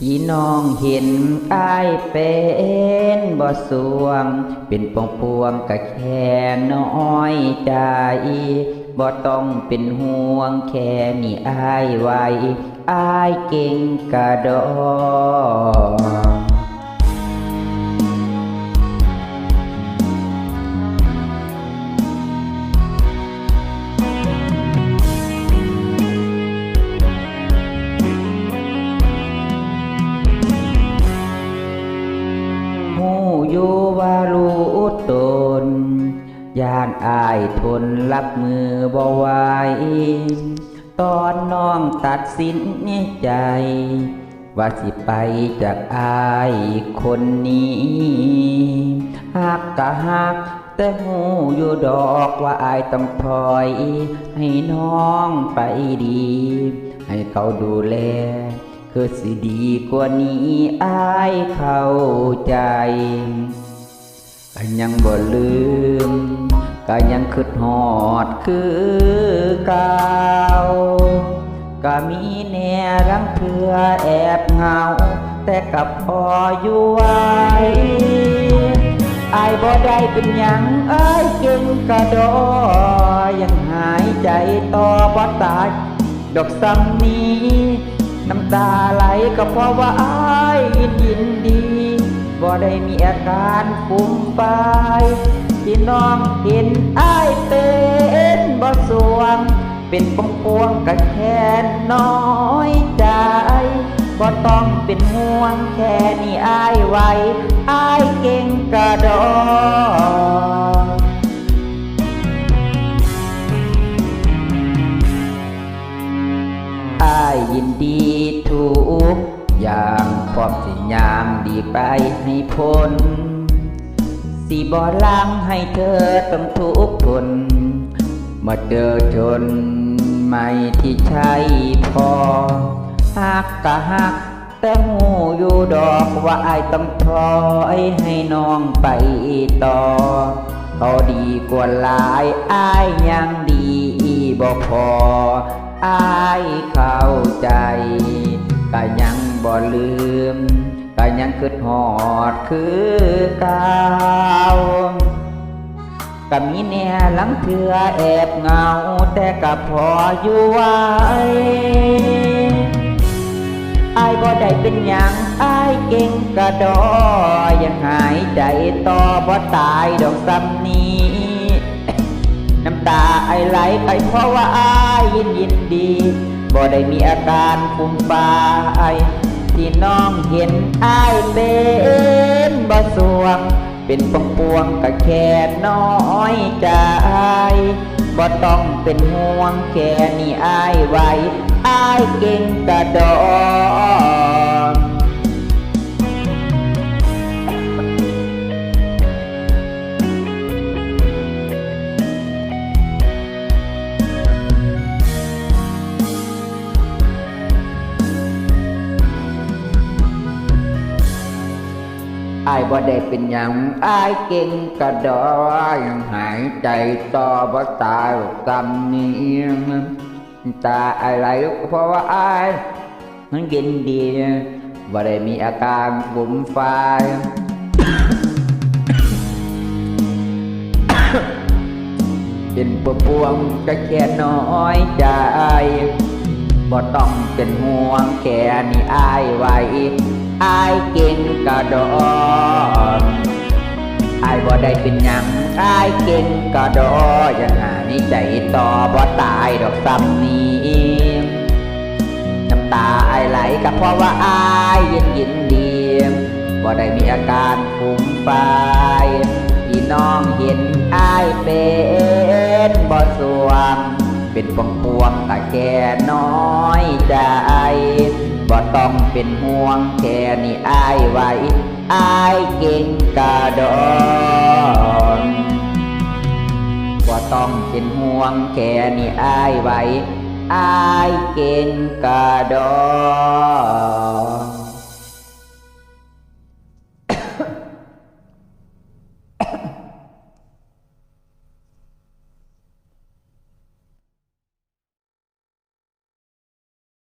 ที่น้องเห็นอายเป็นบ่สวง เป็นปองปวงกะแค่น้อยใจบ่ต้องเป็นห่วงแค่นี้อายไว้อายเก่งกะดอ ตนยานอายทนรับมือบ่ไหวตอนน้องตัดสินใจ ว่าสิไปจากอายคนนี้หักกะหักแต่หูอยู่ดอกว่าอายต้องถอย ให้น้องไปดี ให้เขาดูแล คือสิดีกว่านี้อายเข้าใจ ก็ยังบ่ลืมก็ยังคิดหอดคือเก่าก็มีแน่รังเถือแอบเหงา แต่กับพออยู่ไว้อายบ่ได้เป็นหยังอายเก่งกระดอยังหายใจต่อบ่ตายดอกซ้ำนี้ น้ำตาไหลก็เพราะว่าไอายยินยินดีบ่ ได้มีอาการฟุ้มไปที่น้องเห็นอายเป็นบ่สวง เป็นปงปวงกะแค่น้อยใจบ่ต้องเป็นห่วงแค่นี้อายไหวอายเก่งกระดอกอายยินดีทุกอย่าง อมสิยามดีไปให้พ้นสิบ่ลังให้เธอต้องทุกข์ทนมาเจอจนไม่ที่ใช่พอหักกะหัก แต่หูอยู่ดอกว่าอต้องถอยให้น้องไปต่อก็ดีกว่าหลายอายยังดีบ่พออายเข้าใจก็ยัง บ่ลืมก็ยังคิดหอดคือเก่าก็มีแน่หลังเถือแอบเงา แต่ก็พออยู่ไหวอายบ่ได้เป็นหยังอายเก่งกระดอยังหายใจต่อบ่ตายดอกซ้ำนี้ น้ำตาไอไหลไปเพราะว่าอายยินยินดีบ่ได้มีอาการฟุ้มฟาย ที่น้องเห็นอายเป็นบ่สวง เป็นปงปวงกะแค่น้อยใจบ่ต้องเป็นห่วงแค่นี้อายไหวอายเก่งกระดอายบ่ได้เป็นหยังอายเก่งกระดอยังหายใจต่อบ่ตายกำนี้ตาอะไรเพราะว่าอายมันกินดีบ่ได้มีอาการบุ่มไฟเป็นปวพวงก็แค่น้อยใจบ่ต้องเป็นห่วงแค่นี้อายไว้ อายเก่งกระดอนอายบ่ได้เป็นหยังอายเก่งกระดอยังหานิใจต่อบ่ตายดอกซ้ำนี้น้ำตาไอไหลก็เพราะว่าอายยินยินดีบ่ได้มีอาการฟุ้มไฟที่น้องเห็นอายเป็นบ่สวงเป็นปวงปวงๆแต่แก่น้อยใจ บ่ต้องเป็นห่วงแค่นี้อายไว้อายเก่งกระดอนบ่ต้องเป็นห่วงแค่นี้อายไว้อายเก่งกระดอน